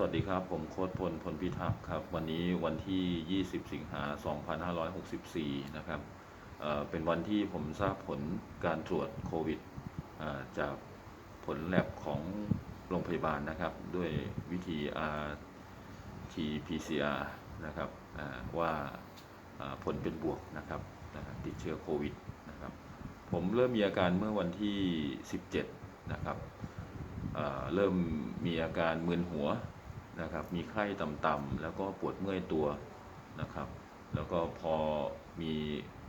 สวัสดีครับ ผมโค้ดพลพลพิทักษ์ครับ วันนี้วันที่ 20 สิงหา 2564 นะครับเเป็นวันที่ผมทราบผลการตรวจโควิดจากผลแลบของโรงพยาบาลนะครับ ด้วยวิธี RT-PCR นะครับว่าผลเป็นบวกนะครับติดเชื้อโควิดนะครับ ผมเริ่มมีอาการเมื่อวันที่ 17 นะครับเริ่มมีอาการมึนหัว นะครับ มีไข้ต่ำๆแล้วก็ปวดเมื่อยตัวนะครับ แล้วก็พอมี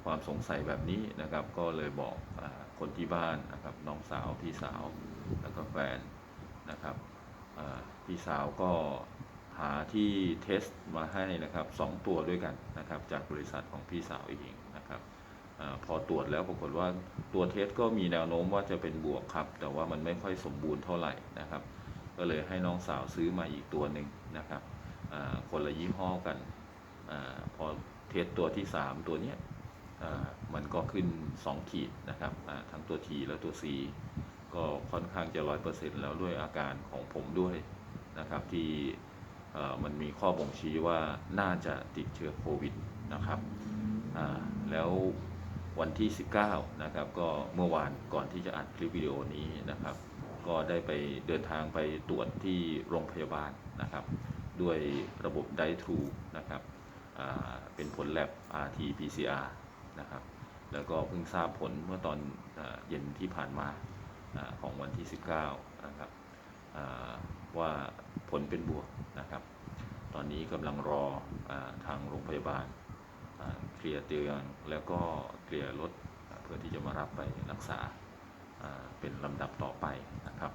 ความสงสัยแบบนี้นะครับ ก็เลยบอกอคนที่บ้านนะครับน้องสาวพี่สาวแล้วก็แฟนนะครับพี่สาวก็หาที่เทสมาให้นะครับสองตัวด้วยกันนะครับจากบริษัทของพี่สาวเองนะครับอพอตรวจแล้วปรากฏว่าตัวเทสก็มีแนวโน้มว่าจะเป็นบวกครับ แต่ว่ามันไม่ค่อยสมบูรณ์เท่าไหร่นะครับ ก็เลยให้น้องสาวซื้อมาอีกตัวหนึ่งนะครับคนละยี่ห้อกันอพอเทสตัวที่ 3 ตัวเนี้ยมันก็ขึ้น 2 ขีดนะครับทั้งตัว T และตัว C ก็ค่อนข้างจะร้อยเปอร์เซ็นต์แล้วด้วยอาการของผมด้วยนะครับที่มันมีข้อบ่งชี้ว่าน่าจะติดเชื้อโควิดนะครับแล้ววันที่ 19 นะครับ ก็เมื่อวานก่อนที่จะอัดคลิปวิดีโอนี้นะครับ ก็ได้ไปเดินทางไปตรวจที่โรงพยาบาลนะครับ ด้วยระบบไดทูนะครับเป็นผลแลบ RT-PCR นะครับ แล้วก็เพิ่งทราบผลเมื่อตอนอเย็นที่ผ่านมาอของวันที่ 19 นะครับว่าผลเป็นบวกนะครับ ตอนนี้กำลังรออทางโรงพยาบาลเคลียร์เตียงแล้วก็เคลียร์รถเพื่อที่จะมารับไปรักษา เป็นลำดับต่อไปนะครับ